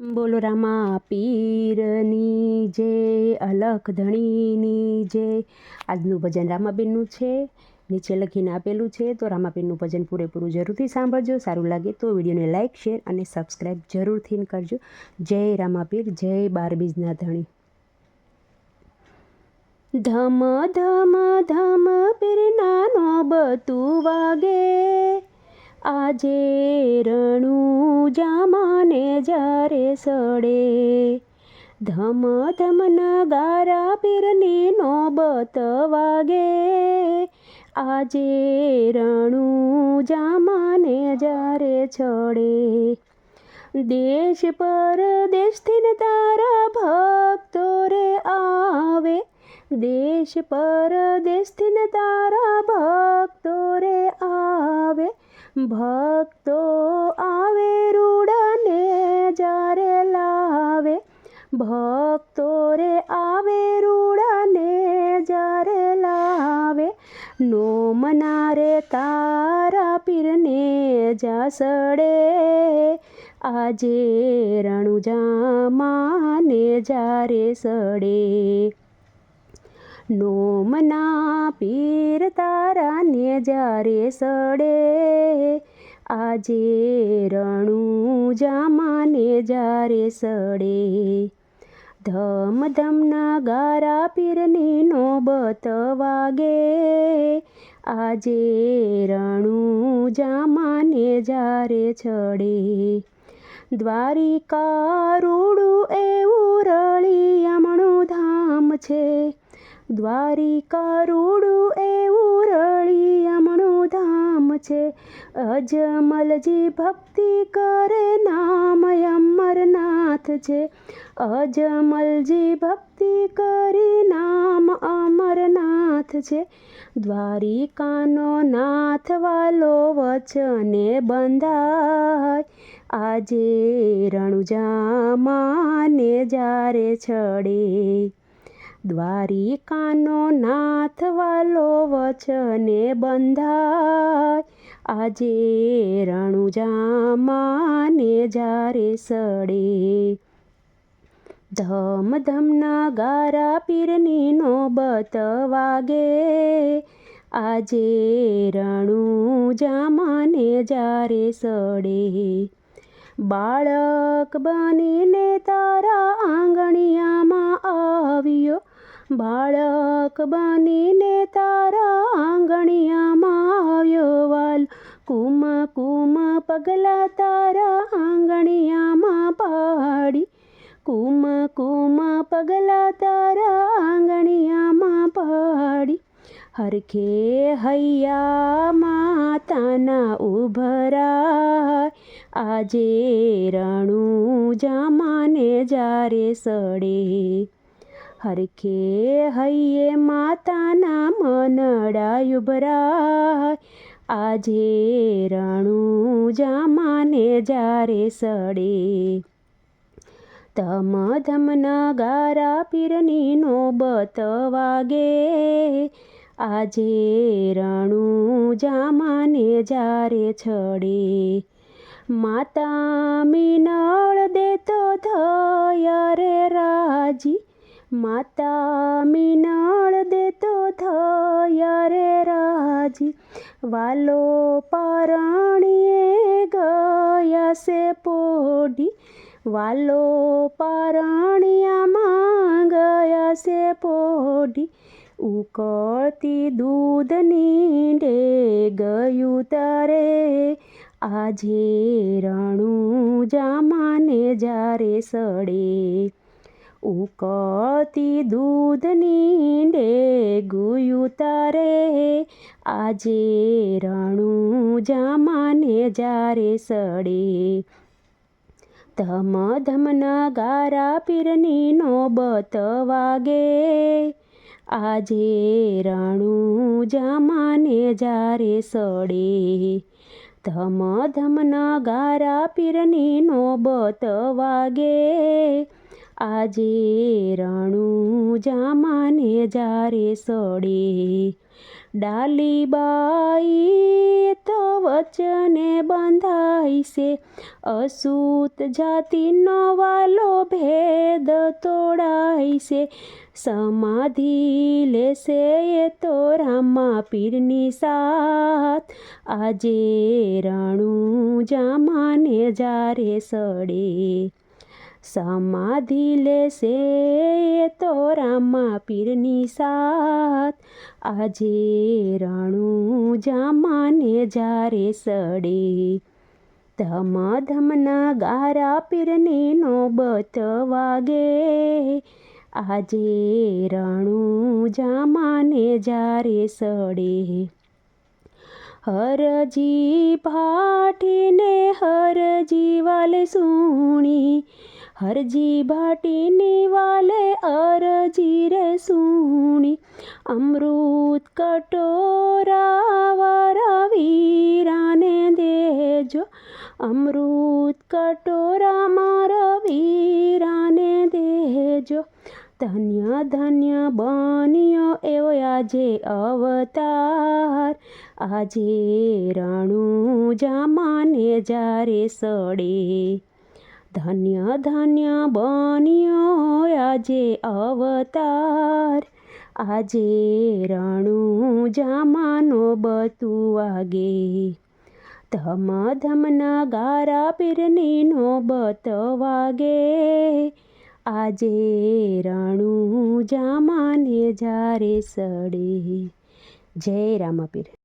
બોલો રામા, પીરની જય અલખ ધણીની જય આજનું ભજન રામાબેનનું છે, નીચે લખીને આપેલું છે, તો રામાબેનનું ભજન પૂરેપૂરું જરૂરથી સાંભળજો, સારું લાગે તો વિડીયોને લાઇક શેર અને સબસ્ક્રાઈબ જરૂરથી કરજો. જય રામાપીર જય બારબીજના ધણી. ધમ ધમ ધમ પીર નાનો બતું વાગે. આજે રણું જામાને જ્યારે સડે, ધમ ધમ નગારા પીરની નોબત વાગે. આજે રણું જામાને જ્યારે છડે દેશ પરદેશથી તારા ભક્તો રે આવે. દેશ પરદેશથી તારા ભક્તો રે આવે. ભક્તો આવે રૂડને જ્યારે લાવે. ભક્તો રે આવે રૂડને જ્યારે લાવે. નો મનારે તારા પીરને જાસડે. આજે રણુજામાને જ્યારે સડે. નોમના પીર તારાને જ્યારે સડે, આજે રણું જામાને જ્યારે સડે. ધમ ધમના ગારા પીરની નોબત વાગે, આજે રણું જામાને જ્યારે છડે. દ્વારિકા રૂડું એવું રળિયામણું ધામ છે દ્વારિકા રૂડું એવું રળિયામણું ધામ છે અજમલજી ભક્તિ કરે નામ અમરનાથ છે. અજમલજી ભક્તિ કરી નામ અમરનાથ છે. દ્વારિકાનો નાથ વાલો વચને બંધાય. આજે રણુજામાને જ્યારે છડે દ્વારિકાનો નાથ વાલો વચને બંધાય. આજે રણુજામાને જ્યારે સડે, ધમધમના ગારા પીરની નોબત વાગે. આજે રણુજામાને જામાને જ્યારે સડે, બાળક બનીને તારા આંગણિયામાં આવ્યો. બાળક બનીને તારા આંગણિયામાં આવ્યો વાલ. કુમ કુમ, પગલા તારા આંગણિયામાં પાડી. કુમ કુમ, પગલા તારા આંગણિયામાં પાડી. હરખે હૈયા માતાના ઉભરાય. આજે રણું જામાને જારે સડે હરખે હૈયે માતાના મનડા ઉભરાય આજે રણું જામાને જારે સડે તમ ધમ નગારા પીરની નોબત વાગે આજે રણું જામાને જારે છડે માતા મીનળ માતા મિનાળ દેતો થયા રે રાજી. વાલો પારણીએ ગયા છે પોઢી. વાલો પારણિયામાં ગયા છે પોઢી. ઉકળતી દૂધની ડે ગયું તારે. આજે રણું જામાને જ્યારે સડે. ઉકળતી દૂધની ડે ગુયું તારે. આજે રણું જામાને જારે સડે, ધમ ધમ નગારા પીરની નોબત વાગે. આજે રણું જામાને જારે સડે, ધમ ધમ નગારા પીરની નોબત વાગે. આજે રણું જામાને જારે સડે, ડાલીબાઈ તો વચને બંધાઈ છે અસૂત જાતિનો વાલો ભેદ તોડાય છે સમાધિ લેશે એ તો રામા પીરની સાથ. આજે રણું જામાને જારે સડે સમાધિ લેશે તો રામા પીરની સાથ. આજે રણું જામાને જારે સડે, ધમધમના ગારા પીરની નોબત વાગે. આજે રણું જામાને જારે સડે, હરજી ભાટીને હરજી વાલે સુણી. હરજી ભાટીની વાલે અરજી રે સુણી. અમૃત કટોરા વારા વીરાને દેજો. અમૃત કટોરા મારા વીરાને દેજો. ધન્ય ધન્ય બન્યો એવો આજે અવતાર. આજે રણુ જામાને જારે સડે. ધન્ય ધન્ય બન્યો આજે અવતાર. આજે રણું જામાનો બતું વાગે. ધમ ધમના ગારા પીરની નોબત વાગે. આજે રણું જામાને જારે સડે. જય રામાપીર